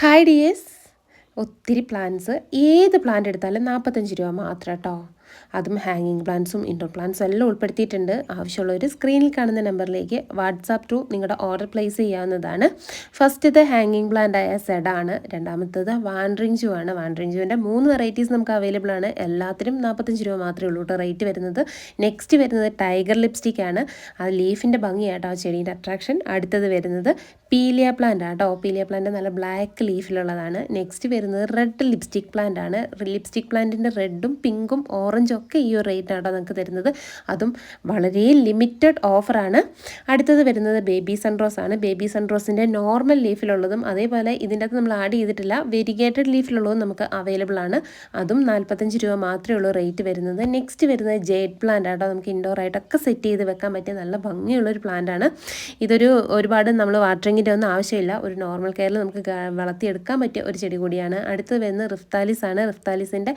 Hi dears ഒത്തിരി plants ഏത് plant എടുത്താലും നാൽപ്പത്തഞ്ച് രൂപ മാത്രം കേട്ടോ. അതും ഹാങ്ങിങ് പ്ലാന്റ്സും ഇൻഡോർ പ്ലാന്റ്സും എല്ലാം ഉൾപ്പെടുത്തിയിട്ടുണ്ട്. ആവശ്യമുള്ളവർ സ്ക്രീനിൽ കാണുന്ന നമ്പറിലേക്ക് വാട്സാപ്പ് ടു നിങ്ങളുടെ ഓർഡർ പ്ലേസ് ചെയ്യാവുന്നതാണ്. ഫസ്റ്റത്തെ ഹാങ്ങിങ് പ്ലാന്റ് ആയ സെഡാണ് രണ്ടാമത്തത് വാൻഡ്രിഞ്ചു ആണ്. വാൻഡ്രിഞ്ചുവിന്റെ മൂന്ന് വെറൈറ്റീസ് നമുക്ക് അവൈലബിൾ ആണ്. എല്ലാത്തിനും നാൽപ്പത്തഞ്ച് രൂപ മാത്രമേ ഉള്ളൂ കേട്ടോ റേറ്റ് വരുന്നത്. നെക്സ്റ്റ് വരുന്നത് ടൈഗർ ലിപ്സ്റ്റിക് ആണ്. അത് ലീഫിന്റെ ഭംഗിയാട്ടോ ആ ചെടീന്റെ അട്രാക്ഷൻ അടുത്തത് വരുന്നത് പീലിയ പ്ലാന്റ് ആട്ടോ. പീലിയ പ്ലാന്റ് നല്ല ബ്ലാക്ക് ലീഫിലുള്ളതാണ് നെക്സ്റ്റ് വരുന്നത് റെഡ് ലിപ്സ്റ്റിക് പ്ലാന്റ് ആണ്. ലിപ്സ്റ്റിക് പ്ലാന്റിന്റെ റെഡും പിങ്കും ഓറഞ്ചും ഒക്കെ ഈ ഒരു റേറ്റിനാണ് നിങ്ങൾക്ക് തരുന്നത്. അതും വളരെ ലിമിറ്റഡ് ഓഫറാണ് അടുത്തത് വരുന്നത് ബേബി സൺറോസ് ആണ്. ബേബി സൺറോസിന്റെ നോർമൽ ലീഫിലുള്ളതും അതേപോലെ ഇതിന്റെ അകത്ത് നമ്മൾ ആഡ് ചെയ്തിട്ടില്ല. വെരിഗേറ്റഡ് ലീഫിലുള്ളതും നമുക്ക് അവൈലബിൾ ആണ്. അതും നാൽപ്പത്തഞ്ച് രൂപ മാത്രമേ ഉള്ളൂ റേറ്റ് വരുന്നത്. നെക്സ്റ്റ് വരുന്നത് ജേഡ് പ്ലാന്റ് ആട്ടോ. നമുക്ക് ഇൻഡോർ ആയിട്ടൊക്കെ സെറ്റ് ചെയ്ത് വെക്കാൻ പറ്റിയ നല്ല ഭംഗിയുള്ളൊരു ആണ്. ഇതൊരു ഒരുപാട് നമ്മൾ വാട്ടറിങ്ങിന്റെ ഒന്നും ആവശ്യമില്ല. ഒരു നോർമൽ കെയറിൽ നമുക്ക് വളർത്തിയെടുക്കാൻ പറ്റിയ ഒരു ചെടി കൂടിയാണ്. അടുത്തത് വരുന്നത് റിഫ്താലിസ് ആണ്. റിഫ്താലിസിന്റെ